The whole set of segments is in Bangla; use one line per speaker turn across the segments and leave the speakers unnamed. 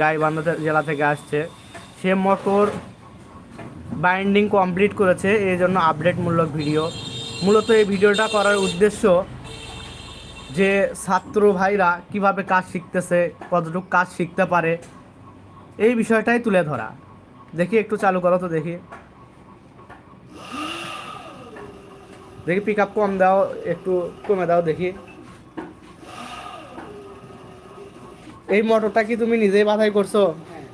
গাইবান্ধা জেলা থেকে আসছে। সে মোটর বাইন্ডিং কমপ্লিট করেছে, এই জন্য আপডেটমূলক ভিডিও মূলত এই ভিডিওটা করার উদ্দেশ্য যে ছাত্র ভাইরা কীভাবে কাজ শিখতেছে, কতটুকু কাজ শিখতে পারে, এই বিষয়টাই তুলে ধরা। দেখি, একটু চালু করো তো দেখি। দেখি পিক আপ কম দাও, একটু কমে দাও দেখি। এই মোটরটা কি তুমি নিজেই বাধাই করছ?
হ্যাঁ।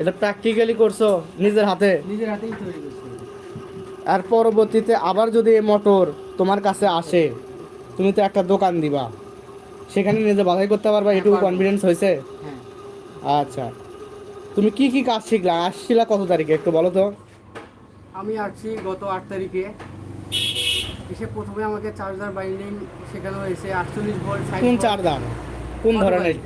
এটা প্র্যাকটিক্যালি করছ নিজের হাতে?
নিজের হাতেই তৈরি করছি।
আর পরবর্তীতে আবার যদি এই মোটর তোমার কাছে আসে তুমি তো একটা দোকান দিবা। সেখানে নিজে বাধাই করতে পারবা
হ্যাঁ,
এটুকু কনফিডেন্স হয়েছে?
হ্যাঁ।
আচ্ছা। তুমি কি কি কাজ শিখলা? আসছিলা কত তারিখে? একটু বলো তো।
আমি আসছি গত আট তারিখে। এসে প্রথমে আমাকে চার্জার বাইন্ডিং শেখানো হয়েছে আটচল্লিশ ভোল্ট
কোন চার্জার কোন ধরনের?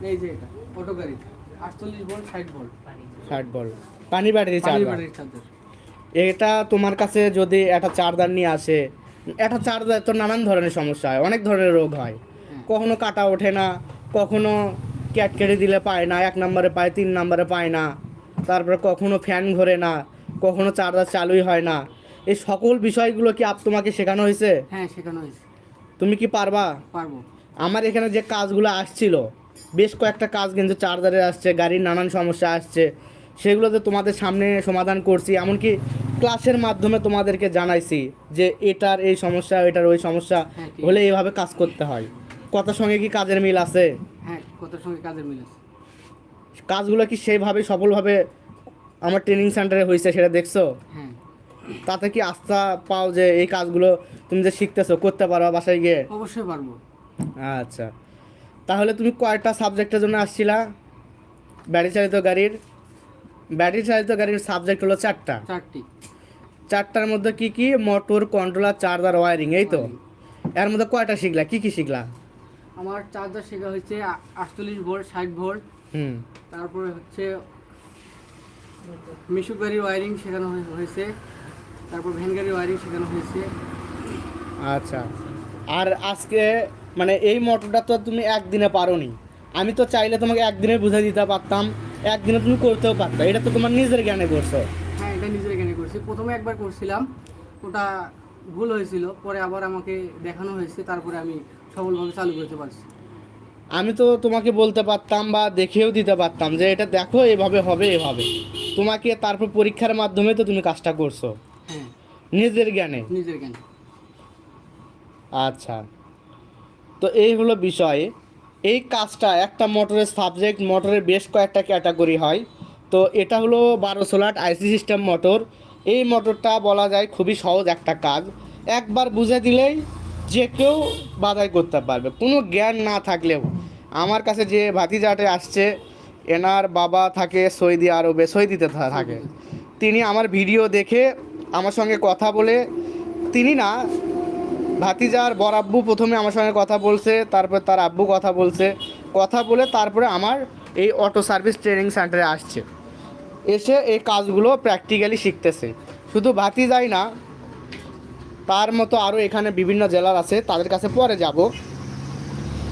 এই যে এটা অটো গাড়ি আটচল্লিশ ভোল্ট ষাট ভোল্ট
ষাট বল পানি ব্যাটারি চার্জার এটা তোমার কাছে যদি একটা চার্জার নিয়ে আসে একটা চার্জার তো নানান ধরনের সমস্যা হয় অনেক ধরনের রোগ হয়।
হ্যাঁ।
কখনো কাটা ওঠে না কখনো ক্যাট কেটে দিলে পায় না এক নম্বরে পায় তিন নম্বরে পায় না। তারপরে কখনো ফ্যান ঘোরে না কখনো চার্জার চালুই হয় না। এই সকল বিষয়গুলো কি আপ তোমাকে শেখানো হয়েছে?
হ্যাঁ শেখানো হয়েছে।
তুমি কি পারবা?
পারব।
আমার এখানে যে কাজগুলো আসছিল বেশ কয়েকটা কাজ কিন্তু চার্জারে আসছে গাড়ির নানান সমস্যা আসছে। সেগুলো তো তোমাদের সামনে সমাধান করছি। এমনকি ক্লাসের মাধ্যমে তোমাদেরকে জানাইছি যে এটার এই সমস্যা এটার ওই সমস্যা
হ্যাঁ,
হলে এইভাবে কাজ করতে হয়। কথার সঙ্গে কি কাজের মিল আছে?
হ্যাঁ কতার সঙ্গে কাজের মিল আছে।
কাজগুলো কি সেইভাবে সফলভাবে আমার ট্রেনিং সেন্টারে হয়েছে সেটা দেখছ?
হ্যাঁ।
তাতে কি আস্থা পাও যে এই কাজগুলো তুমি যে শিখতেছো করতে পারো বাসায় গিয়ে?
অবশ্যই পারব।
আচ্ছা। তাহলে তুমি কয়টা সাবজেক্টের জন্য আসছিলা? ব্যাটারি চালিত গাড়ির? ব্যাটারি চালিত গাড়ির সাবজেক্ট হলো চারটা।
চারটি।
চারটার মধ্যে কি কি? মোটর কন্ট্রোলার চার্জার ওয়ারিং এই তো? এর মধ্যে কয়টা শিখলা? কি কি শিখলা?
আমার চার্জার শেখা হয়েছে আটচল্লিশ ভোল্ট ষাট ভোল্ট।
হুম।
তারপরে হচ্ছে মিশু গাড়ির ওয়ারিং শেখানো হয়ে- হয়েছে। তারপর ভ্যান গাড়ির ওয়ারিং শেখানো হয়েছে।
আচ্ছা। আর আজকে মানে এই মোটরটা তো তুমি একদিনে পারোনি। আমি তো চাইলে তোমাকে একদিনে বুঝে দিতে পারতাম একদিনে তুমি করতেও পারতা। এটা তো তোমার নিজের জ্ঞানে করছ।
হ্যাঁ এটা নিজের জ্ঞানে করছি। প্রথমে একবার করছিলাম ওটা ভুল হয়েছিল পরে আবার আমাকে দেখানো হয়েছে তারপরে আমি সফলভাবে চালু করতে পারছি।
আমি তো তোমাকে বলতে পারতাম বা দেখেও দিতে পারতাম যে এটা দেখো এভাবে হবে এভাবে। তোমাকে তারপর পরীক্ষার মাধ্যমে তো তুমি কাজটা করছ।
হ্যাঁ।
নিজের জ্ঞানে।
নিজের জ্ঞানে।
আচ্ছা। তো এই হলো বিষয়। এই কাজটা একটা মোটরের সাবজেক্ট মোটরের বেশ কয়েকটা ক্যাটাগরি হয়। তো এটা হলো বারো সোলাট আইসি সিস্টেম মোটর এই মোটরটা বলা যায় খুবই সহজ একটা কাজ। একবার বুঝে দিলেই যে কেউ বাধাই করতে পারবে। কোনো জ্ঞান না থাকলেও। আমার কাছে যে ভাতিজাটে আসছে, এনার বাবা থাকে সৌদি আরবে, সৌদিতে থাকে। তিনি আমার ভিডিও দেখে আমার সঙ্গে কথা বলে, তিনি না ভাতিজার বর আব্বু প্রথমে আমার সঙ্গে কথা বলছে, তারপর তার আব্বু কথা বলছে। কথা বলে তারপরে আমার এই অটো সার্ভিস ট্রেনিং সেন্টারে আসছে। এসে এই কাজগুলো প্র্যাকটিক্যালি শিখতেছে। শুধু ভাতিজাই না, তার মতো আরও এখানে বিভিন্ন জেলার আছে, তাদের কাছে পরে যাব।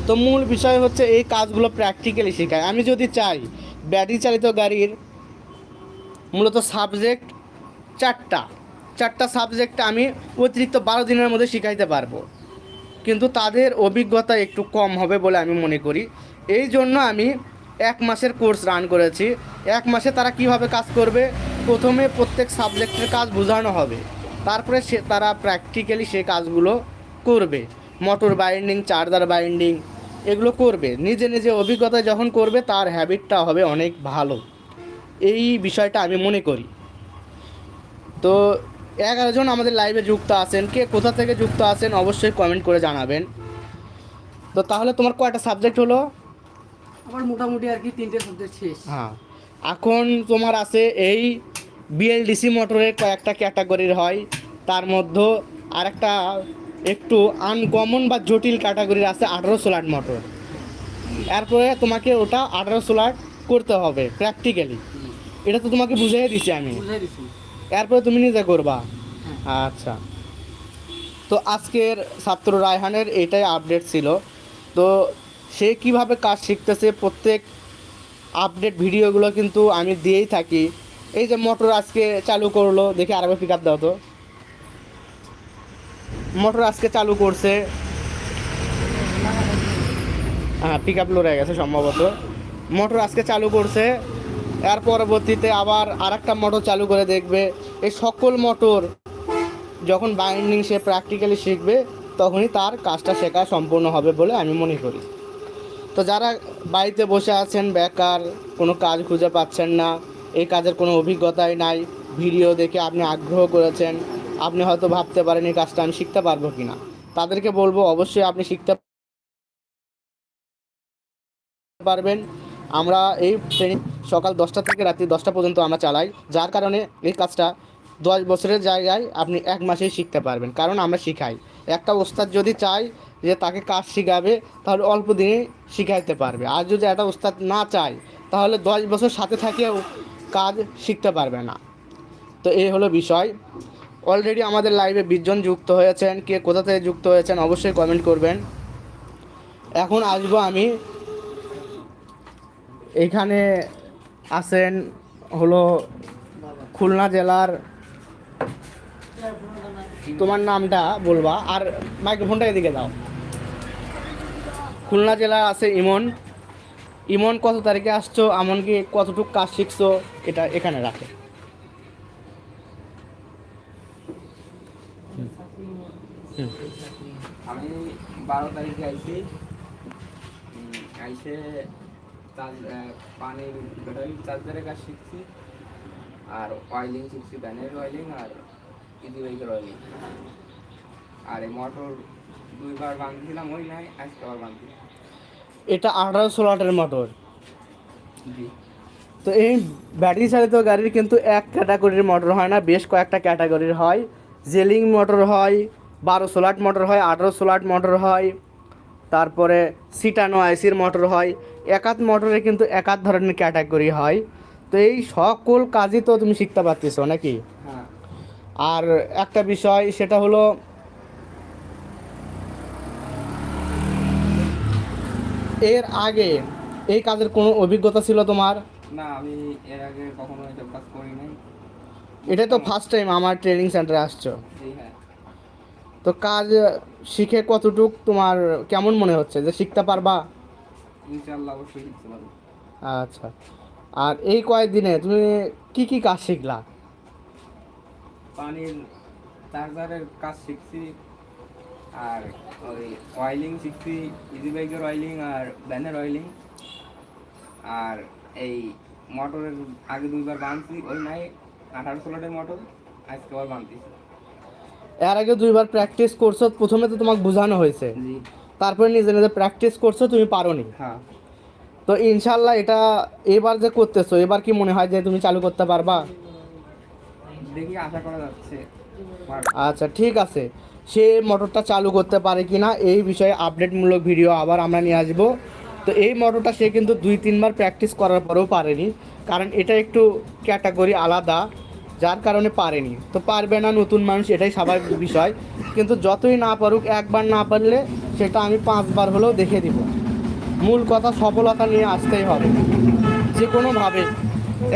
তো মূল বিষয় হচ্ছে এই কাজগুলো প্র্যাকটিক্যালি শেখায়। আমি যদি চাই, ব্যাটারি চালিত গাড়ির মূলত সাবজেক্ট চারটা। চারটা সাবজেক্ট আমি অতিরিক্ত বারো দিনের মধ্যে শিখাইতে পারব। কিন্তু তাদের অভিজ্ঞতা একটু কম হবে বলে আমি মনে করি। এই জন্য আমি এক মাসের কোর্স রান করেছি। এক মাসে তারা কীভাবে কাজ করবে? প্রথমে প্রত্যেক সাবজেক্টের কাজ বোঝানো হবে। তারপরে সে, তারা প্র্যাকটিক্যালি সে কাজগুলো করবে। মোটর বাইন্ডিং চার্জার বাইন্ডিং এগুলো করবে। নিজে নিজে অভিজ্ঞতা যখন করবে, তার হ্যাবিটটা হবে অনেক ভালো। এই বিষয়টা আমি মনে করি। তো এগারো জন আমাদের লাইভে যুক্ত আছেন। কে কোথা থেকে যুক্ত আছেন অবশ্যই কমেন্ট করে জানাবেন। তো তাহলে তোমার কয়টা সাবজেক্ট হলো?
আমার মোটামুটি আর কি তিনটে সাবজেক্ট শেষ।
হ্যাঁ। এখন তোমার আছে এই বিএলডিসি মোটরের কয়েকটা ক্যাটাগরির হয়। তার মধ্যে আরেকটা একটু আনকমন বা জটিল ক্যাটাগরির আছে আঠারো সোলার মোটর এরপরে তোমাকে ওটা আঠারো সোলার করতে হবে প্র্যাকটিক্যালি এটা তো তোমাকে বুঝিয়ে দিছি আমি।
বুঝাই দিচ্ছি
এরপরে তুমি নিজে করবা?
হ্যাঁ।
আচ্ছা। তো আজকের ছাত্র রায়হানের এটাই আপডেট ছিল। তো সে কীভাবে কাজ শিখতেছে প্রত্যেক আপডেট ভিডিওগুলো কিন্তু আমি দিয়েই থাকি। এই যে মোটর আজকে চালু করল দেখি আরেকবার পিক আপ দাও তো। মোটর আজকে চালু করছে। হ্যাঁ পিক আপ লোড গেছে সম্ভবত। মোটর আজকে চালু করছে। এর পরবর্তীতে আবার আরেকটা মোটর চালু করে দেখবে। এই সকল মোটর যখন বাইন্ডিং সে প্র্যাকটিক্যালি শিখবে, তখনই তার কাজটা শেখা সম্পূর্ণ হবে বলে আমি মনে করি। তো যারা বাড়িতে বসে আছেন, বেকার, কোনো কাজ খুঁজে পাচ্ছেন না, এই কাজের কোনো অভিজ্ঞতাই নাই, ভিডিও দেখে আপনি আগ্রহ করেছেন, আপনি হয়তো ভাবতে পারেন এই কাজটা আমি শিখতে পারব কি না তাদেরকে বলব, অবশ্যই আপনি শিখতে পারবেন। আমরা এই ট্রেনিং সকাল দশটা থেকে রাত্রি দশটা পর্যন্ত আমরা চালাই, যার কারণে এই কাজটা দশ বছরের জায়গায় আপনি এক মাসেই শিখতে পারবেন, কারণ আমরা শিখাই। একটা ওস্তাদ যদি চায় যে তাকে কাজ শিখাবে, তাহলে অল্প দিনে শিখাইতে পারবে। আর যদি একটা ওস্তাদ না চায়, তাহলে দশ বছর সাথে থাকেও কাজ শিখতে পারবে না। তো এই হলো বিষয়। অলরেডি আমাদের লাইভে বিশজন যুক্ত হয়েছেন, কে কোথা থেকে যুক্ত হয়েছেন অবশ্যই কমেন্ট করবেন। এখন আসব আমি এখানে আছেন হলো খুলনা জেলার তোমার নামটা বলবা আর মাইক্রোফোনটা এদিকে দাও। খুলনা জেলা আছে ইমন। ইমন কত তারিখে আসছো? এমনকি কতটুকু কাজ শিখছো? এটা এখানে রাখে।
আমি বারো তারিখে উম, আইসে চার্জ পানির ব্যাটারি চার্জারের কাজ শিখছি। আর অয়েলিং শিখছি ব্যানের অয়েলিং আর ইজি বাইকের অয়েলিং আর এই মোটর দুইবার বাঁধছিলাম ওই নাই আজকে আবার বাঁধছি।
এটা আঠারো ষোলোটের মোটর
জি।
তো এই ব্যাটারি চালিত গাড়ির কিন্তু এক ক্যাটাগরির মোটর হয় না বেশ কয়েকটা ক্যাটাগরির হয়। জেলিং মোটর হয় বারো সোলাট মোটর হয় আঠারো সোলাট মোটর হয়। তারপরে সিটানো আইসির মোটর হয় একাত মোটরে কিন্তু একাত ধরনের ক্যাটাগরি হয়। তো এই সকল কাজই তো তুমি শিখতে পারতেছো নাকি?
হ্যাঁ।
আর একটা বিষয় সেটা হলো এর আগে এই কাজের কোনো অভিজ্ঞতা ছিল তোমার?
না আমি এর আগে কখনো এসব কাজ করি নাই।
এটা তো ফার্স্ট টাইম আমার ট্রেনিং সেন্টারে আসছো।
হ্যাঁ।
তো কাজ শিখে কতটুক তোমার কেমন মনে হচ্ছে? যে শিখতে পারবা?
ইনশাল্লাহ অবশ্যই শিখতে পারব।
আচ্ছা। আর এই কয়েকদিনে তুমি কি কি কাজ শিখলা?
পানির চার্জারের কাজ শিখছি আর ওই অয়েলিং শিখছি ইজি বাইকের অয়েলিং আর ভ্যানের অয়েলিং আর এই মোটরের আগে দুইবার বাঁধছি ওই নাই আঠারো ষোলোটের মোটর আজকে আবার বাঁধতেছি।
এর আগে দুইবার প্র্যাকটিস করছ প্রথমে তো তোমাকে বোঝানো হয়েছে।
জি।
তারপরে নিজে নিজে প্র্যাকটিস করছ তুমি পারোনি।
হ্যাঁ।
তো ইনশাল্লাহ এটা এবার যে করতেছো এবার কি মনে হয় যে তুমি চালু করতে পারবা?
দেখি আশা করা যাচ্ছে।
আচ্ছা ঠিক আছে। সে মোটরটা চালু করতে পারে কি না এই বিষয়ে আপডেটমূলক ভিডিও আবার আমরা নিয়ে আসব। তো এই মোটরটা সে কিন্তু দুই তিনবার প্র্যাকটিস করার পরেও পারেনি। কারণ এটা একটু ক্যাটাগরি আলাদা যার কারণে পারেনি। তো পারবে না নতুন মানুষ এটাই স্বাভাবিক বিষয়। কিন্তু যতই না পারুক একবার না পারলে সেটা আমি পাঁচবার হলেও দেখে দিব। মূল কথা সফলতা নিয়ে আসতেই হবে। যে কোনোভাবে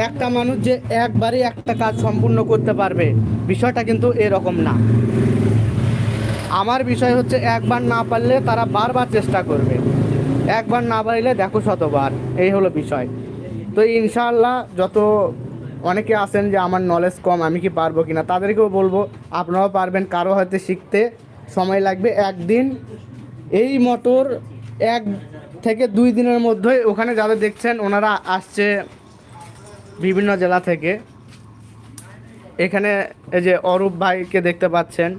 একটা মানুষ যে একবারে একটা কাজ সম্পূর্ণ করতে পারবে, বিষয়টা কিন্তু এরকম না। আমার বিষয় হচ্ছে একবার না পারলে তারা বারবার চেষ্টা করবে। একবার না পারলে দেখো শতবার, এই হলো বিষয়। তো ইনশাআল্লাহ যত অনেকে আছেন যে আমার নলেজ কম, আমি কি পারব কিনা, তাদেরকেও বলব, আপনারাও পারবেন, কারও হয়তো শিখতে সময় লাগবে। একদিন এই মোটর এক থেকে দুই দিনের মধ্যে ওখানে যাদের দেখছেন, ওনারা আসছে বিভিন্ন জেলা থেকে। এখানে এই যে অরূপ ভাইকে দেখতে পাচ্ছেন।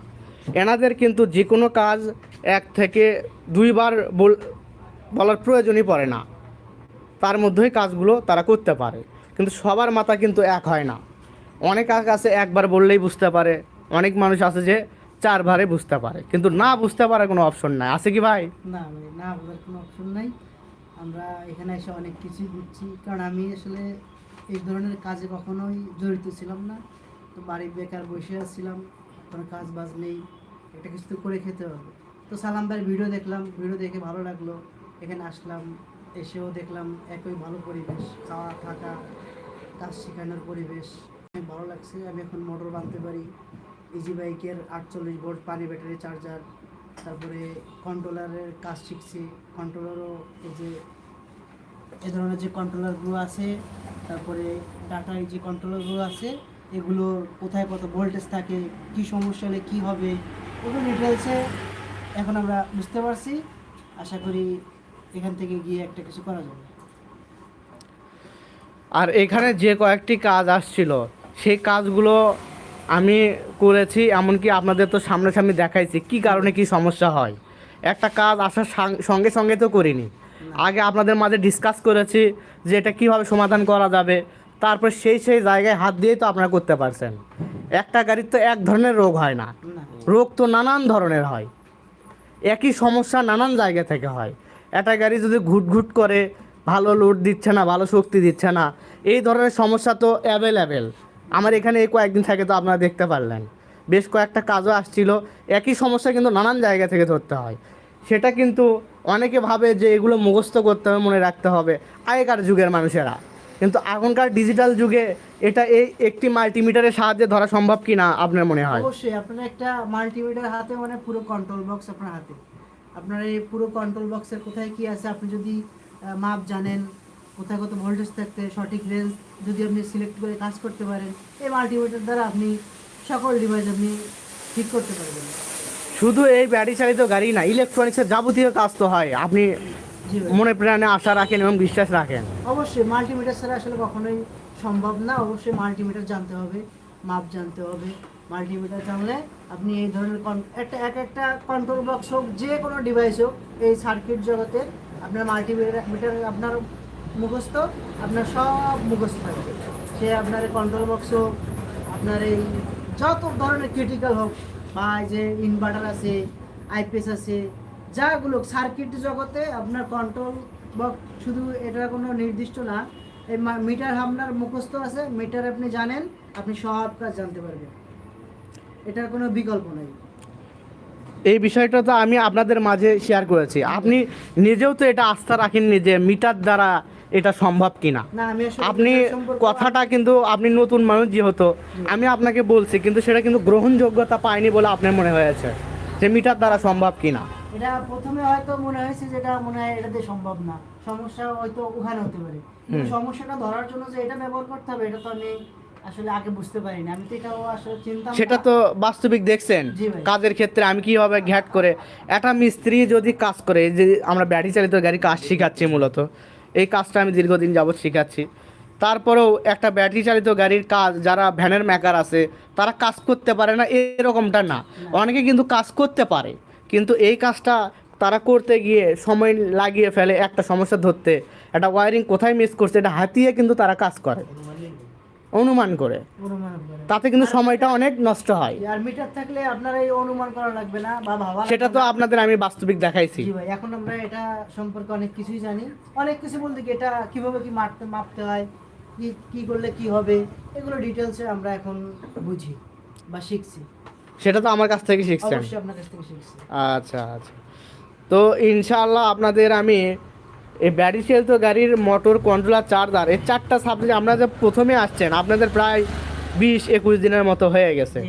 এনাদের কিন্তু যে কোনো কাজ এক থেকে দুইবার বল- বলার প্রয়োজনই পড়ে না। তার মধ্যেই কাজগুলো তারা করতে পারে। কিন্তু সবার মাথা কিন্তু এক হয় না। অনেক আছে, একবার বললেই বুঝতে পারে। অনেক মানুষ আছে যে চারবারে বুঝতে পারে। কিন্তু না বুঝতে পারার কোনো অপশন নাই। আছে কি ভাই?
না ভাই, না কোনো অপশন নাই। আমরা এখানে এসে অনেক কিছুই বুঝছি। কারণ আমি আসলে এই ধরনের কাজে কখনোই জড়িত ছিলাম না। তো বাড়ি বেকার বসে আসছিলাম কোনো কাজ বাজ নেই। একটা কিছু তো করে খেতে হবে। তো সালাম ভাইয়ের ভিডিও দেখলাম। ভিডিও দেখে ভালো লাগল। এখানে আসলাম। এসেও দেখলাম একই ভালো পরিবেশ। খাওয়া, থাকা, কাজ শেখানোর পরিবেশ। ভালো লাগছে। আমি এখন মোটর বাঁধতে পারি। ইজি বাইকের আটচল্লিশ ভোল্ট পানি ব্যাটারি চার্জার তারপরে কন্ট্রোলারের কাজ শিখছি। কন্ট্রোলারও এই যে, এ ধরনের যে কন্ট্রোলারগুলো আছে, তারপরে ডাটার যে কন্ট্রোলারগুলো আছে, এগুলো কোথায় কত ভোল্টেজ থাকে, কি সমস্যা হলে কী হবে, ওগুলো ডিটেলসে এখন আমরা বুঝতে পারছি। আশা করি এখান থেকে গিয়ে একটা কিছু করা যাবে।
আর এখানে যে কয়েকটি কাজ আসছিল, সেই কাজগুলো আমি করেছি, এমনকি আপনাদের তো সামনাসামনি দেখাইছি, কি কারণে কি সমস্যা হয়? একটা কাজ আসার সঙ্গে সঙ্গে তো করিনি। আগে আপনাদের মাঝে ডিসকাস করেছি যে এটা কীভাবে সমাধান করা যাবে, তারপর সেই সেই জায়গায় হাত দিয়েই তো আপনারা করতে পারছেন। একটা গাড়ির তো এক ধরনের রোগ হয় না। রোগ তো নানান ধরনের হয়। একই সমস্যা নানান জায়গা থেকে হয়। একটা গাড়ি যদি ঘুট ঘুট করে, ভালো লোড দিচ্ছে না, ভালো শক্তি দিচ্ছে না, এই ধরনের সমস্যা তো অ্যাভেলেবেল আমার এখানে এই কয়েকদিন থেকে তো আপনারা দেখতে পারলেন। বেশ কয়েকটা কাজও আসছিল, একই সমস্যা কিন্তু নানান জায়গা থেকে ধরতে হয়। সেটা কিন্তু অনেকে ভাবে যে এগুলো মুখস্থ করতে হবে, মনে রাখতে হবে আগেকার যুগের মানুষেরা। কিন্তু এখনকার ডিজিটাল যুগে এটা এই একটি মাল্টিমিটারের সাহায্যে ধরা সম্ভব কি না আপনার মনে হয়?
অবশ্যই, আপনার একটা মাল্টিমিটার হাতে মানে পুরো কন্ট্রোল বক্স আপনার হাতে। আপনার এই পুরো কন্ট্রোল বক্সের কোথায় কি আছে, আপনি যদি মাপ জানেন কোথায় কত ভোল্টেজ থাকতে সঠিক রেঞ্জ যদি আপনি সিলেক্ট করে কাজ করতে পারেন এই মাল্টিমিটার দ্বারা আপনি সকল ডিভাইস আপনি ঠিক করতে পারবেন।
শুধু এই ব্যাটারি চালিত গাড়ি না ইলেকট্রনিক্সের যাবতীয় কাজ তো হয়। আপনি মনে প্রাণে আশা রাখেন এবং বিশ্বাস রাখেন।
অবশ্যই মাল্টিমিটার ছাড়া আসলে কখনোই সম্ভব না। অবশ্যই মাল্টিমিটার জানতে হবে মাপ জানতে হবে। মাল্টিমিটার জানলে আপনি এই ধরনের একটা এক একটা কন্ট্রোল বক্স হোক যে কোনো ডিভাইস হোক এই সার্কিট জগতে আপনার মাল্টিমিটার মিটার আপনার মুখস্থ, আপনার সব মুখস্থ থাকবে। সে আপনার কন্ট্রোল বক্স হোক, আপনার এই যত ধরনের ক্রিটিক্যাল হোক, বা যে ইনভার্টার আছে আইপিএস আছে যাগুলো সার্কিট জগতে আপনার কন্ট্রোল বক্স শুধু এটা কোনো নির্দিষ্ট না, এই মিটার আপনার মুখস্থ আছে মিটার আপনি জানেন, আপনি সব কাজ জানতে পারবেন। এটার কোনো বিকল্প নেই।
এই বিষয়টা তো আমি আপনাদের মাঝে শেয়ার করেছি। আপনি নিজেও তো এটা আস্থা রাখেননি যে মিটার দ্বারা এটা সম্ভব কিনা। আপনি কথাটা কিন্তু আপনি নতুন মানুষ যেহেতু আমি আপনাকে বলছি কিন্তু সেটা কিন্তু গ্রহণযোগ্যতা পায়নি বলে আপনার মনে হয়েছে যে মিটার দ্বারা সম্ভব কিনা।
এটা প্রথমে হয়তো মনে হয়েছে যেটা মনে হয় এটাতে সম্ভব না। সমস্যা হয়তো ওখানে হতে পারে। সমস্যাটা ধরার জন্য যে এটা ব্যবহার করতে হবে এটা তো আমি আসলে আগে বুঝতে পারিনি। আমি তো এটাও আসলে চিন্তা
সেটা তো বাস্তবিক দেখছেন। কাজের ক্ষেত্রে আমি কীভাবে ঘ্যাট করে একটা মিস্ত্রি যদি কাজ করে যে আমরা ব্যাটারি চালিত গাড়ি কাজ শেখাচ্ছি মূলত এই কাজটা আমি দীর্ঘদিন যাবৎ শেখাচ্ছি। তারপরেও একটা ব্যাটারি চালিত গাড়ির কাজ যারা ভ্যানের মেকার আছে তারা কাজ করতে পারে না এরকমটা না। অনেকে কিন্তু কাজ করতে পারে কিন্তু এই কাজটা তারা করতে গিয়ে সময় লাগিয়ে ফেলে একটা সমস্যা ধরতে একটা ওয়ারিং কোথায় মিস করছে এটা হাতিয়ে কিন্তু তারা কাজ করে।
অনুমান করে।
তাতে কিন্তু সময়টা অনেক নষ্ট হয়।
আর মিটার থাকলে আপনার এই অনুমান করা লাগবে না বা ভাবা
সেটা তো আপনাদের আমি বাস্তবিক দেখাইছি।
জি ভাই এখন আমরা এটা সম্পর্কে অনেক কিছুই জানি। অনেক কিছু বলতে কি এটা কীভাবে কি মাপতে মাপতে হয় কি কি করলে কি হবে এগুলো ডিটেলসে আমরা এখন বুঝি বা শিখছি।
সেটা তো আমার কাছ থেকে শিখছেন।
অবশ্যই আপনার কাছ থেকে শিখছি।
আচ্ছা আচ্ছা। তো ইনশাআল্লাহ আপনাদের আমি এই ব্যাটারি তো গাড়ির মোটর কন্ট্রোলার চার্জার এই চারটা সাবজেক্ট আপনারা যে প্রথমে আসছেন আপনাদের প্রায় বিশ একুশ দিনের মতো হয়ে গেছে।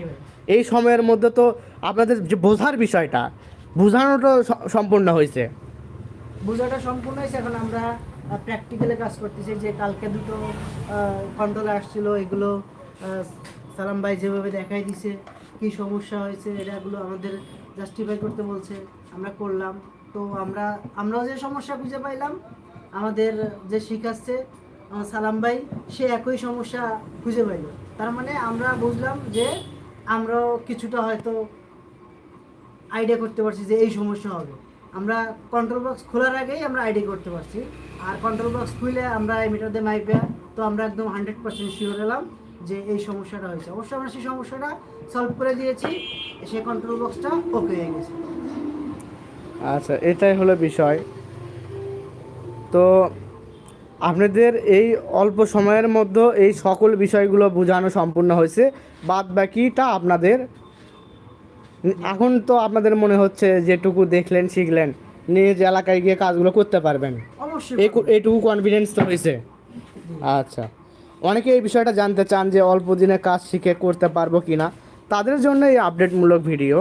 এই সময়ের মধ্যে তো আপনাদের যে বোঝার বিষয়টা বোঝানোটা সম্পূর্ণ হয়েছে।
বোঝাটা সম্পূর্ণ হয়েছে এখন আমরা প্র্যাকটিক্যালে কাজ করতেছি যে কালকে দুটো কন্ট্রোল আসছিল এগুলো সালাম ভাই যেভাবে দেখাই দিছে কি সমস্যা হয়েছে এটাগুলো আমাদের জাস্টিফাই করতে বলছে আমরা করলাম। তো আমরা, আমরাও যে সমস্যা খুঁজে পাইলাম, আমাদের যে শিখাচ্ছে আমার সালাম ভাই, সে একই সমস্যা খুঁজে পাইল। তার মানে আমরা বুঝলাম যে আমরাও কিছুটা হয়তো আইডিয়া করতে পারছি যে এই সমস্যা হবে। আমরা কন্ট্রোল বক্স খোলার আগেই আমরা আইডিয়া করতে পারছি। আর কন্ট্রোল বক্স খুলে আমরা মিটার দিয়ে মাইপে তো আমরা একদম হান্ড্রেড পার্সেন্ট শিওর এলাম যে এই সমস্যাটা হয়েছে। অবশ্যই আমরা সেই সমস্যাটা সলভ করে দিয়েছি সেই কন্ট্রোল বক্সটা ওকে হয়ে গেছে।
আচ্ছা এটাই হলো বিষয়। তো আপনাদের এই অল্প সময়ের মধ্যে এই সকল বিষয়গুলো বোঝানো সম্পূর্ণ হয়েছে। বাদ বাকিটা আপনাদের এখন তো আপনাদের মনে হচ্ছে যেটুকু দেখলেন শিখলেন নিজ এলাকায় গিয়ে কাজগুলো করতে পারবেন। এইটুকু কনফিডেন্স তো হয়েছে। আচ্ছা অনেকে এই বিষয়টা জানতে চান যে অল্প দিনে কাজ শিখে করতে পারব কি না তাদের জন্য এই আপডেটমূলক ভিডিও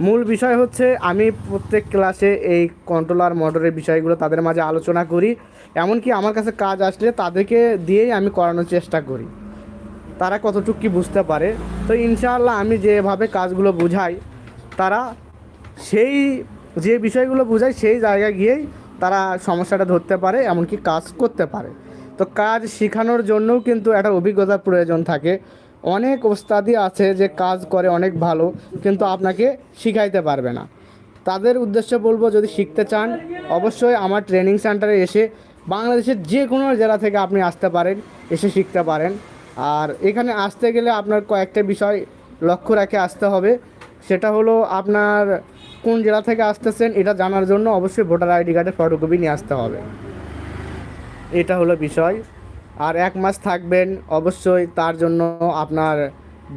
মূল বিষয় হচ্ছে আমি প্রত্যেক ক্লাসে এই কন্ট্রোলার মডেলের বিষয়গুলো তাদের মাঝে আলোচনা করি। এমনকি আমার কাছে কাজ আসলে তাদেরকে দিয়েই আমি করানোর চেষ্টা করি। তারা কতটুকু কি বুঝতে পারে? তো ইনশাআল্লাহ আমি যেভাবে কাজগুলো বুঝাই, তারা সেই যে বিষয়গুলো বুঝাই সেই জায়গায় গিয়েই তারা সমস্যাটা ধরতে পারে, এমনকি কাজ করতে পারে। তো কাজ শেখানোর জন্যও কিন্তু একটা অভিজ্ঞতার প্রয়োজন থাকে। অনেক ওস্তাদি আছে যে কাজ করে অনেক ভালো, কিন্তু আপনাকে শিখাইতে পারবে না। তাদের উদ্দেশ্যে বলব, যদি শিখতে চান, অবশ্যই আমার ট্রেনিং সেন্টারে এসে বাংলাদেশের যে কোনো জেলা থেকে আপনি আসতে পারেন, এসে শিখতে পারেন। আর এখানে আসতে গেলে আপনার কয়েকটা বিষয় লক্ষ্য রেখে আসতে হবে। সেটা হলো আপনার কোন জেলা থেকে আসতেছেন, এটা জানার জন্য অবশ্যই ভোটার আইডি কার্ডের ফটোকপি নিয়ে আসতে হবে। এটা হলো বিষয়। আর এক মাস থাকবেন অবশ্যই তার জন্য আপনার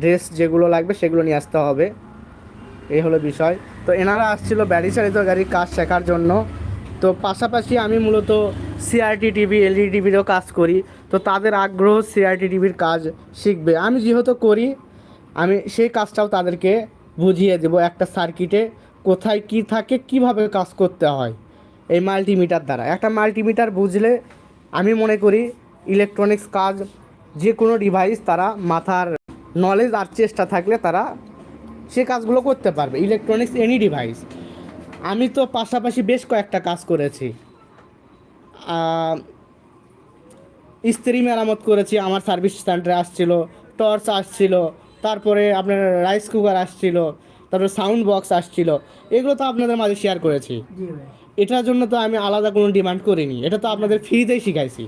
ড্রেস যেগুলো লাগবে সেগুলো নিয়ে আসতে হবে। এই হলো বিষয়। তো এনারা আসছিল ব্যাটারি চালিত গাড়ির কাজ শেখার জন্য। তো পাশাপাশি আমি মূলত সিআরটি টিভি এলইডি টিভিরও কাজ করি। তো তাদের আগ্রহ সিআরটি টিভির কাজ শিখবে। আমি যেহেতু করি, আমি সেই কাজটাও তাদেরকে বুঝিয়ে দেব একটা সার্কিটে কোথায় কি থাকে, কীভাবে কাজ করতে হয়। এই মাল্টিমিটার দ্বারা। একটা মাল্টিমিটার বুঝলে আমি মনে করি ইলেকট্রনিক্স কাজ যে কোনো ডিভাইস তারা মাথার নলেজ আর চেষ্টা থাকলে তারা সে কাজগুলো করতে পারবে। ইলেকট্রনিক্স এনি ডিভাইস আমি তো পাশাপাশি বেশ কয়েকটা কাজ করেছি। আহ, ইস্ত্রি মেরামত করেছি আমার সার্ভিস সেন্টারে আসছিল টর্চ আসছিল তারপরে আপনার রাইস কুকার আসছিল তারপরে সাউন্ড বক্স আসছিল এগুলো তো আপনাদের মাঝে শেয়ার করেছি। এটার জন্য তো আমি আলাদা কোনো ডিমান্ড করিনি এটা তো আপনাদের ফ্রিতেই শিখাইছি।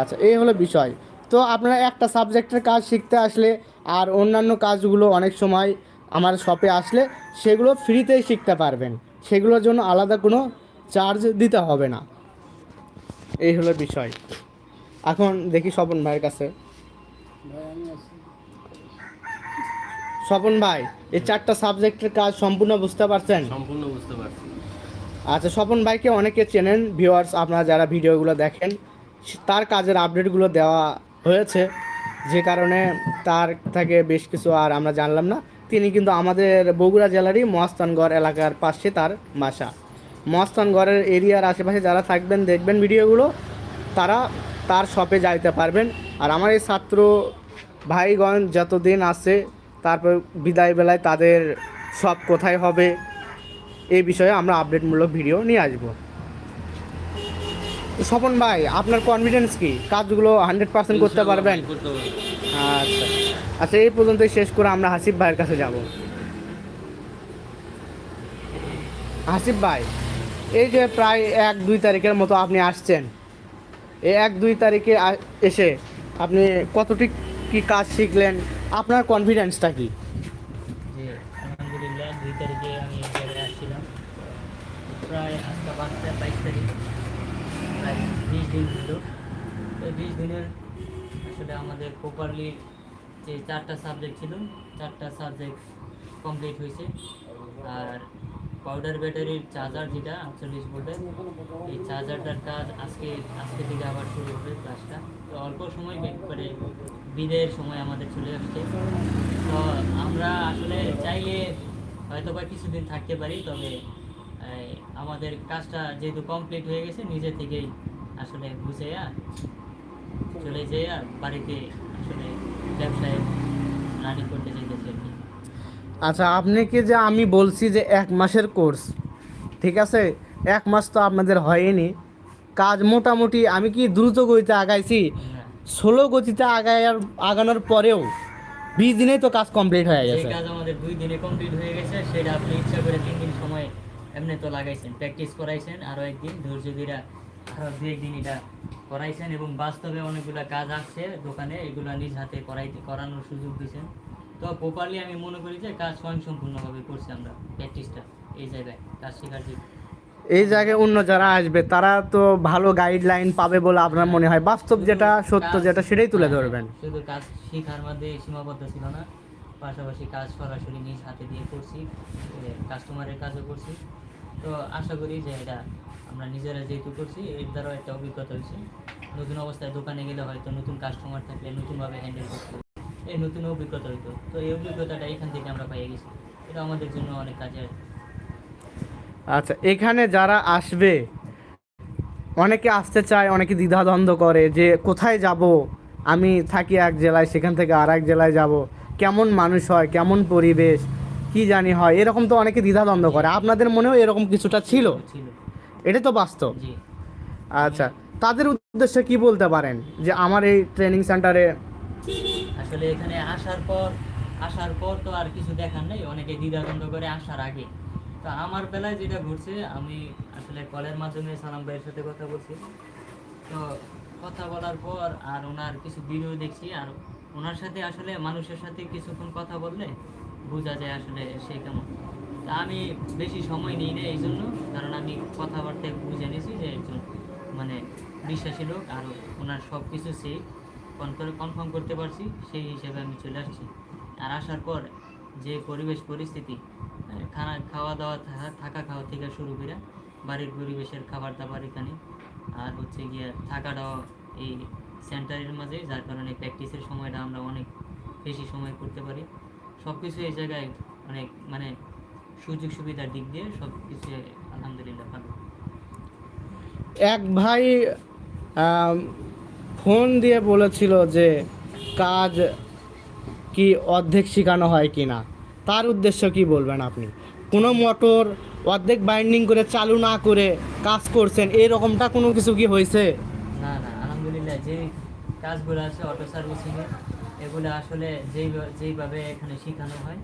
আচ্ছা এই হলো বিষয়। তো আপনারা একটা সাবজেক্টের কাজ শিখতে আসলে আর অন্যান্য কাজগুলো অনেক সময় আমার শপে আসলে সেগুলো ফ্রিতেই শিখতে পারবেন। সেগুলোর জন্য আলাদা কোনো চার্জ দিতে হবে না। এই হলো বিষয়। এখন দেখি স্বপন ভাইয়ের কাছে। স্বপন ভাই এই চারটা সাবজেক্টের কাজ সম্পূর্ণ বুঝতে পারছেন?
সম্পূর্ণ বুঝতে পারছি।
আচ্ছা স্বপন ভাইকে অনেকে চেনেন ভিউয়ার্স আপনারা যারা ভিডিওগুলো দেখেন তার কাজের আপডেটগুলো দেওয়া হয়েছে, যে কারণে তার থেকে বেশ কিছু আর আমরা জানলাম না। তিনি কিন্তু আমাদের বগুড়া জেলারই মহাস্থানগড় এলাকার পাশে তার বাসা। মহাস্থানগড়ের এরিয়ার আশেপাশে যারা থাকবেন, দেখবেন ভিডিওগুলো, তারা তার শপে যাইতে পারবেন। আর আমার এই ছাত্র ভাইগণ যতদিন আছে, তারপর বিদায় বেলায় তাদের সব কোথায় হবে এই বিষয়ে আমরা আপডেটমূলক ভিডিও নিয়ে আসব। স্বপন ভাই আপনার কনফিডেন্স কি? কাজগুলো হান্ড্রেড পার্সেন্ট করতে পারবেন। আচ্ছা। আচ্ছা এই পর্যন্তই শেষ করে আমরা হাসিফ ভাইয়ের কাছে যাব। হাসিফ ভাই এই যে প্রায় এক দুই তারিখের মতো আপনি আসছেন। এই এক দুই তারিখে এসে আপনি কতটি কি কাজ শিখলেন? আপনার কনফিডেন্সটা কি?
আলহামদুলিল্লাহ দুই তারিখে আমি আসছিলাম। প্রায় আজকে বাচ্চা বাইশ তারিখ প্রায় বিশ দিন হলো এই বিশ দিনের আসলে আমাদের প্রপারলি যে চারটা সাবজেক্ট ছিল, চারটা সাবজেক্ট কমপ্লিট হয়েছে। আর পাউডার ব্যাটারির চার্জার যেটা, আটচল্লিশ ভোল্টের এই চার্জারটার কাজ আজকে আজকে থেকে আবার শুরু হবে ক্লাসটা তো অল্প সময় করে বিদের সময় আমাদের চলে আসছে। তো আমরা আসলে চাইলে হয়তো বা কিছুদিন থাকতে পারি, তবে আমাদের কাজটা যেহেতু কমপ্লিট হয়ে গেছে, নিজে থেকেই আসলে বুঝেয়া চলে যেয়ে বাড়িতে আসলে ব্যবসায় রানিং করতে চাইতেছি আর কি।
আচ্ছা আপনি কি যে আমি বলছি যে এক মাসের কোর্স ঠিক আছে? এক মাস তো আপনাদের হয়নি। কাজ মোটামুটি আমি কি দ্রুত গতিতে আগাইছি? ষোলো গতিতে আগায়ার আগানোর পরেও বিশ দিনেই তো কাজ কমপ্লিট হয়ে গেছে।
কাজ আমাদের দুই দিনে কমপ্লিট হয়ে গেছে সেটা আপনি ইচ্ছা করে তিন দিন সময় এমনি তো লাগাইছেন প্র্যাকটিস করাইছেন আরও একদিন ধৈর্য ধীরা দু একদিন এটা করাইছেন এবং বাস্তবে অনেকগুলো কাজ আসছে দোকানে এগুলো নিজ হাতে করাইতে করানোর সুযোগ দিয়েছেন তো প্রপারলি আমি মনে করি যে কাজ স্বয়ংসম্পূর্ণভাবে করছি আমরা প্র্যাকটিসটা এই জায়গায় কাজ শেখার যে
এই জায়গায় অন্য যারা আসবে তারা তো ভালো গাইডলাইন পাবে বলে আপনার মনে হয়। বাস্তব যেটা সত্য যেটা সেটাই তুলে ধরবেন।
শুধু কাজ শেখার মধ্যে সীমাবদ্ধ ছিল না পাশাপাশি কাজ সরাসরি নিজ হাতে দিয়ে করছি কাস্টমারের কাজও করছি। তো আশা করি যে এটা আমরা নিজেরা যেহেতু করছি এর দ্বারা একটা অভিজ্ঞতা হয়েছে। নতুন অবস্থায় দোকানে গেলে হয়তো নতুন কাস্টমার থাকলে নতুনভাবে হ্যান্ডেল করতে এই নতুন অভিজ্ঞতা হইতো। তো এই অভিজ্ঞতাটা এখান থেকে আমরা পেয়ে গেছি। এটা আমাদের জন্য অনেক কাজে আসবে।
আচ্ছা এখানে যারা আসবে অনেকে আসতে চায় অনেকে দ্বিধাদ্বন্দ্ব করে যে কোথায় যাব? আমি থাকি এক জেলায় সেখান থেকে আর এক জেলায় যাব। কেমন মানুষ হয় কেমন পরিবেশ কি জানি হয় এরকম তো অনেকে দ্বিধাদ্বন্দ্ব করে। আপনাদের মনেও এরকম কিছুটা ছিল?
ছিল।
এটা তো বাস্তব। আচ্ছা তাদের উদ্দেশ্যে কি বলতে পারেন যে আমার এই ট্রেনিং সেন্টারে
আসলে এখানে আসার পর আসার পর তো আর কিছু দেখার নেই অনেকে দ্বিধাদ্বন্দ্ব করে আসার আগে। তো আমার বেলায় যেটা ঘটছে আমি আসলে কলের মাধ্যমে সালাম ভাইয়ের সাথে কথা বলছি। তো কথা বলার পর আর ওনার কিছু ভিডিও দেখছি আর ওনার সাথে আসলে মানুষের সাথে কিছুক্ষণ কথা বললে বোঝা যায় আসলে সে কেমন। তা আমি বেশি সময় নিই না এই জন্য কারণ আমি কথাবার্তায় বুঝে নিয়েছি যে একজন মানে বিশ্বাসী লোক আর ওনার সব কিছু সে কনফার্ম করতে পারছি সেই হিসেবে আমি চলে আসছি। আর আসার পর যে পরিবেশ পরিস্থিতি আহ, খানা খাওয়া দাওয়া থাকা খাওয়া থেকে শুরু করে বাড়ির পরিবেশের খাবার দাবার এখানে আর হচ্ছে গিয়ে থাকাটাও এই সেন্টারের মাঝে যার কারণে প্র্যাকটিসের সময়টা আমরা অনেক বেশি সময় করতে পারি। সব কিছু এই জায়গায় অনেক মানে সুযোগ সুবিধার দিক দিয়ে সব কিছু আলহামদুলিল্লাহ ভালো।
এক ভাই ফোন দিয়ে বলেছিল যে কাজ কি অর্ধেক শেখানো হয় কি না তার উদ্দেশ্য কি বলবেন আপনি? কোনো মোটর অর্ধেক বাইন্ডিং করে চালু না করে কাজ করছেন এরকমটা কোনো কিছু কি হয়েছে?
না না আলহামদুলিল্লাহ যে কাজগুলো আছে অটো সার্ভিসিংয়ে এগুলো আসলে যেই যেইভাবে এখানে শেখানো হয়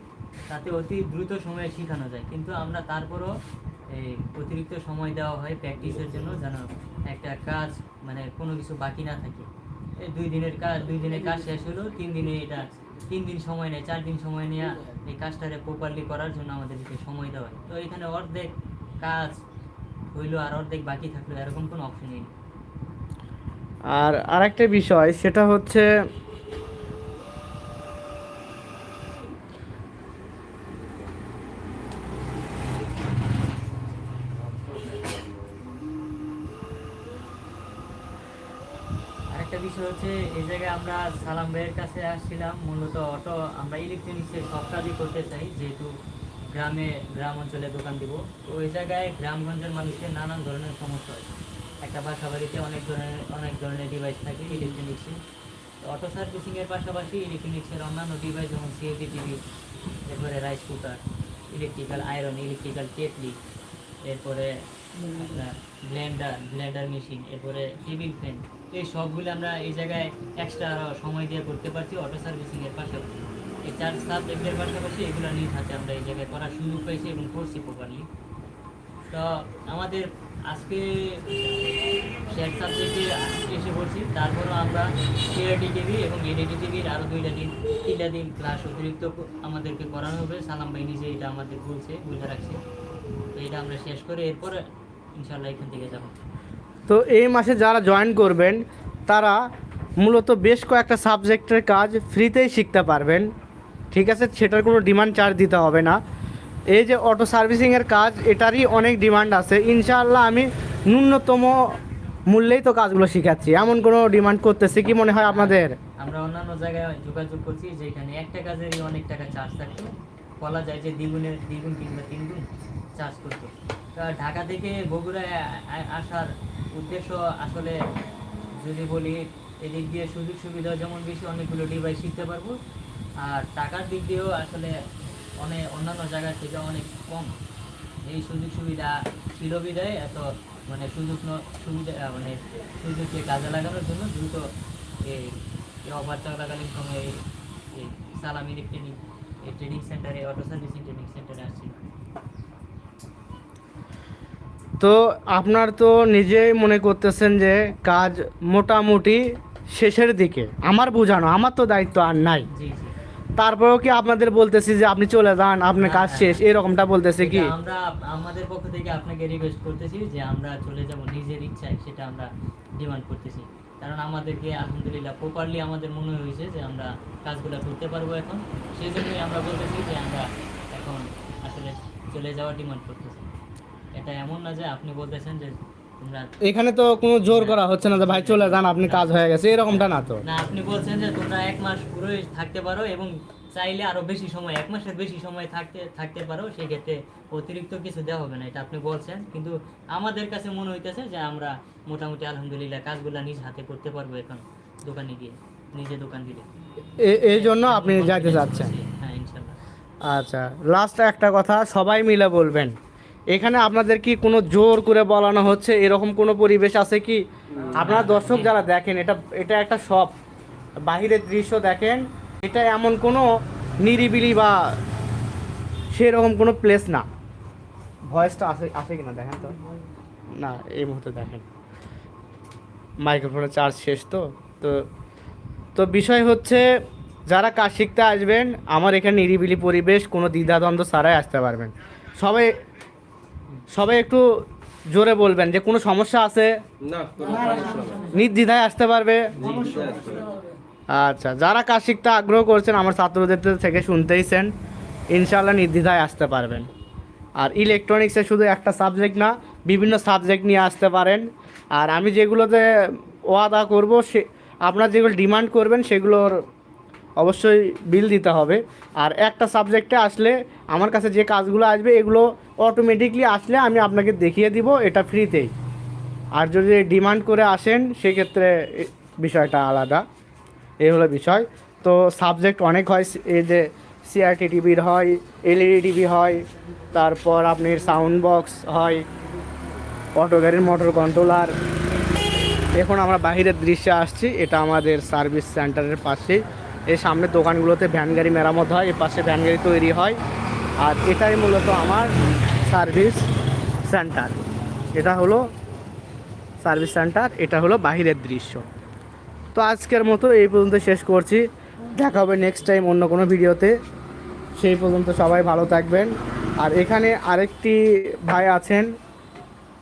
তাতে অতি দ্রুত সময়ে শেখানো যায়। কিন্তু আমরা তারপরও এই অতিরিক্ত সময় দেওয়া হয় প্র্যাকটিসের জন্য যেন একটা কাজ মানে কোনো কিছু বাকি না থাকে। এই দুই দিনের কাজ, দুই দিনের কাজ শেষ হলো, তিন দিনে এটা, তিন দিন সময় নেয়, চার দিন সময় নেওয়া এই কাজটারে প্রপারলি করার জন্য আমাদেরকে সময় দেওয়া হয়। তো এখানে অর্ধেক কাজ হইল আর অর্ধেক বাকি থাকল, এরকম কোনো অপশনই নেই।
আর আরেকটা বিষয়, সেটা হচ্ছে
আরেকটা বিষয় হচ্ছে এই জায়গায় আমরা সালাম ভাইয়ের কাছে আসছিলাম। মূলত অটো, আমরা ইলেকট্রনিক্সের সব কাজই করতে চাই, যেহেতু গ্রামে, গ্রাম অঞ্চলে দোকান দিব। তো ওই জায়গায় গ্রামগঞ্জের মানুষের নানান ধরনের সমস্যা হয়। একটা বাসা বাড়িতে অনেক ধরনের অনেক ধরনের ডিভাইস থাকে ইলেকট্রনিক্সে অটো সার্ভিসিংয়ের পাশাপাশি ইলেকট্রনিক্সের অন্যান্য ডিভাইস যেমন সিএসডি টিভি এরপরে rice cooker electrical iron electrical kettle এরপরে আপনার ব্লেন্ডার ব্লেন্ডার মেশিন এরপরে টেবিল ফ্যান এই সবগুলো আমরা এই জায়গায় এক্সট্রা সময় দিয়ে করতে পারছি অটো সার্ভিসিংয়ের পাশাপাশি। এই চার সাবজেক্টের পাশাপাশি এগুলো নিজ হাতে আমরা এই জায়গায় করার সুযোগ পাইছি এবং করছি প্রপারলি তো আমাদের আজকে শেয়ার সাবজেক্টে এসে পড়ছি। তারপরও আমরা সিআরডি টিভি এবং এডিডি টিভির আরও দুইটা দিন, তিনটা দিন ক্লাস অতিরিক্ত আমাদেরকে করানো হবে। সালাম ভাই নিজে এটা আমাদের বলছে, বুঝে রাখছে। তো এটা আমরা শেষ করে এরপরে ইনশাল্লাহ এখান থেকে যাব।
তো এই মাসে যারা জয়েন করবেন, তারা মূলত বেশ কয়েকটা সাবজেক্টের কাজ ফ্রিতেই শিখতে পারবেন। ঠিক আছে? সেটার কোনো ডিমান্ড চার্জ দিতে হবে না। এই যে অটো সার্ভিসিংয়ের কাজ, এটারই অনেক ডিমান্ড আছে। ইনশাআল্লাহ আমি ন্যূনতম মূল্যেই তো কাজগুলো শিখাচ্ছি। এমন কোনো ডিমান্ড করতেছি কি মনে হয় আপনাদের?
আমরা অন্যান্য জায়গায় যোগাযোগ করছি, যেখানে একটা কাজেরই অনেক টাকা চার্জ থাকতো বলা যায় যে দ্বিগুণের দ্বিগুণ কিংবা তিনগুণ চার্জ করতো। ঢাকা থেকে বগুড়ায় আসার উদ্দেশ্য আসলে যদি বলি, এদিক দিয়ে সুযোগ সুবিধা যেমন বেশি, অনেকগুলো ডিভাইস শিখতে পারব। আর টাকার দিক দিয়েও আসলে অনেক অন্যান্য জায়গা থেকে অনেক কম। এই সুযোগ সুবিধা ছিল বিদায় এত মানে সুযোগ সুবিধা মানে সুযোগকে কাজে লাগানোর জন্য দ্রুত এই অফার চলাকালীন সময়ে এই- সালাম ইলেকট্রনিক এই ট্রেনিং সেন্টারে অটো সার্ভিসিং ট্রেনিং সেন্টারে আসছি।
তো আপনার তো নিজেই মনে করতেছেন যে কাজ মোটামুটি শেষের দিকে। আমার বোঝানো আমার তো দায়িত্ব আর নাই। তারপরেও কি আপনাদের বলতেছি যে আপনি চলে যান আপনার কাজ শেষ এরকমটা বলতেছে কি?
আমরা আমাদের পক্ষ থেকে আপনাকে রিকোয়েস্ট করতেছি যে আমরা চলে যাব নিজের ইচ্ছায় সেটা আমরা ডিমান্ড করতেছি। কারণ আমাদেরকে আলহামদুলিল্লাহ প্রপারলি আমাদের মনে হয়েছে যে আমরা কাজগুলো করতে পারব এখন। সেই জন্যই আমরা বলতেছি যে আমরা এখন আসলে চলে যাওয়ার ডিমান্ড করতেছি। এটা এমন না যে আপনি বলতেছেন যে তোমরা
এখানে তো কোনো জোর করা হচ্ছে না যে ভাই চলে যান আপনি কাজ হয়ে গেছে। এরকমটা না তো।
না আপনি বলছেন যে তোমরা এক মাস পুরোই থাকতে পারো এবং চাইলে আরও বেশি সময় এক মাসের বেশি সময় থাকতে থাকতে পারো সেক্ষেত্রে অতিরিক্ত কিছু দেওয়া হবে না এটা আপনি বলছেন। কিন্তু আমাদের কাছে মনে হইতেছে যে আমরা মোটামুটি আলহামদুলিল্লাহ কাজগুলো নিজ হাতে করতে পারব এখন দোকানে গিয়ে নিজে দোকান দিলে।
এই জন্য আপনি যাইতে চাচ্ছেন
হ্যাঁ ইনশাল্লাহ।
আচ্ছা লাস্ট একটা কথা সবাই মিলে বলবেন। এখানে আপনাদের কি কোনো জোর করে বলানো হচ্ছে? এরকম কোনো পরিবেশ আছে কি? আপনারা দর্শক যারা দেখেন, এটা এটা একটা শপ। বাহিরের দৃশ্য দেখেন, এটা এমন কোনো নিরিবিলি বা সেরকম কোনো প্লেস না। ভয়েসটা আছে আছে কিনা দেখেন তো? না, এই মুহূর্তে দেখেন। মাইক্রোফোনের চার্জ শেষ তো তো তো বিষয় হচ্ছে, যারা কাজ শিখতে আসবেন, আমার এখানে নিরিবিলি পরিবেশ, কোনো দ্বিধাদ্বন্দ্ব ছাড়াই আসতে পারবেন। সবাই সবাই একটু জোরে বলবেন যে কোনো সমস্যা আছে। নির্দ্বিধায় আসতে পারবে? আচ্ছা যারা কাজ শিখতে আগ্রহ করছেন আমার ছাত্রদের থেকে শুনতেইছেন ইনশাল্লাহ নির্দ্বিধায় আসতে পারবেন। আর ইলেকট্রনিক্সে শুধু একটা সাবজেক্ট না বিভিন্ন সাবজেক্ট নিয়ে আসতে পারেন। আর আমি যেগুলোতে ওয়াদা করব সে আপনার যেগুলো ডিমান্ড করবেন সেগুলোর অবশ্যই বিল দিতে হবে। আর একটা সাবজেক্টে আসলে আমার কাছে যে কাজগুলো আসবে, এগুলো অটোমেটিকলি আসলে আমি আপনাকে দেখিয়ে দিব, এটা ফ্রিতেই আর যদি ডিমান্ড করে আসেন, সেক্ষেত্রে বিষয়টা আলাদা। এই হলো বিষয়। তো সাবজেক্ট অনেক হয়, এই যে সিআরটি টিভির হয় এলইডি টিভি হয়, তারপর আপনার সাউন্ড বক্স হয় অটো গাড়ির মোটর কন্ট্রোলার এখন আমরা বাহিরের দৃশ্যে আসছি, এটা আমাদের সার্ভিস সেন্টারের পাশেই। এই সামনে দোকানগুলোতে ভ্যান গাড়ি মেরামত হয়, এর পাশে ভ্যান গাড়ি তৈরি হয়। আর এটাই মূলত আমার সার্ভিস সেন্টার। এটা হলো সার্ভিস সেন্টার, এটা হলো বাহিরের দৃশ্য। তো আজকের মতো এই পর্যন্ত শেষ করছি। দেখা হবে নেক্সট টাইম অন্য কোনো ভিডিওতে। সেই পর্যন্ত সবাই ভালো থাকবেন। আর এখানে আরেকটি ভাই আছেন,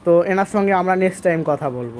তো এনার সঙ্গে আমরা নেক্সট টাইম কথা বলব।